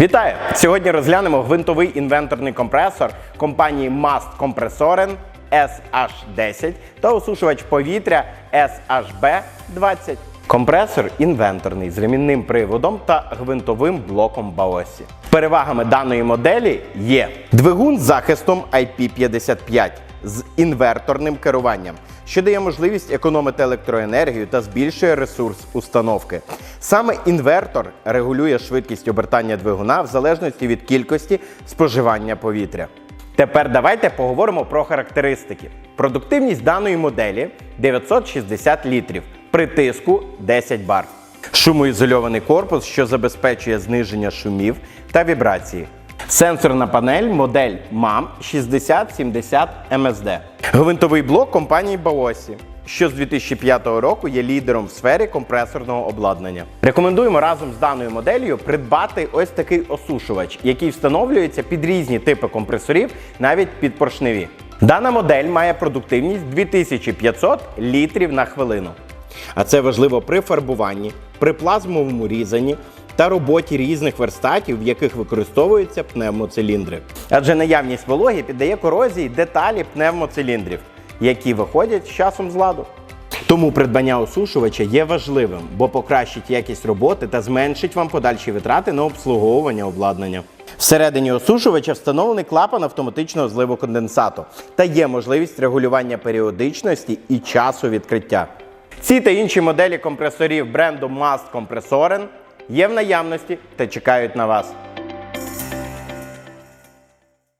Вітаю! Сьогодні розглянемо гвинтовий інвенторний компресор компанії Mast Compressoren SH10 та осушувач повітря SHB20. Компресор інвенторний з ремінним приводом та гвинтовим блоком Баосі. Перевагами даної моделі є двигун з захистом IP55 з інверторним керуванням, що дає можливість економити електроенергію та збільшує ресурс установки. Саме інвертор регулює швидкість обертання двигуна в залежності від кількості споживання повітря. Тепер давайте поговоримо про характеристики. Продуктивність даної моделі 960 літрів при тиску 10 бар. Шумоізольований корпус, що забезпечує зниження шумів та вібрації. Сенсорна панель модель MAM 6070 MSD. Гвинтовий блок компанії Baossi, що з 2005 року є лідером в сфері компресорного обладнання. Рекомендуємо разом з даною моделлю придбати ось такий осушувач, який встановлюється під різні типи компресорів, навіть під поршневі. Дана модель має продуктивність 2500 літрів на хвилину. А це важливо при фарбуванні, при плазмовому різанні та роботі різних верстатів, в яких використовуються пневмоциліндри. Адже наявність вологи піддає корозії деталі пневмоциліндрів, які виходять з часом з ладу. Тому придбання осушувача є важливим, бо покращить якість роботи та зменшить вам подальші витрати на обслуговування обладнання. Всередині осушувача встановлений клапан автоматичного зливу конденсату та є можливість регулювання періодичності і часу відкриття. Ці та інші моделі компресорів бренду Mast Compressoren є в наявності та чекають на вас.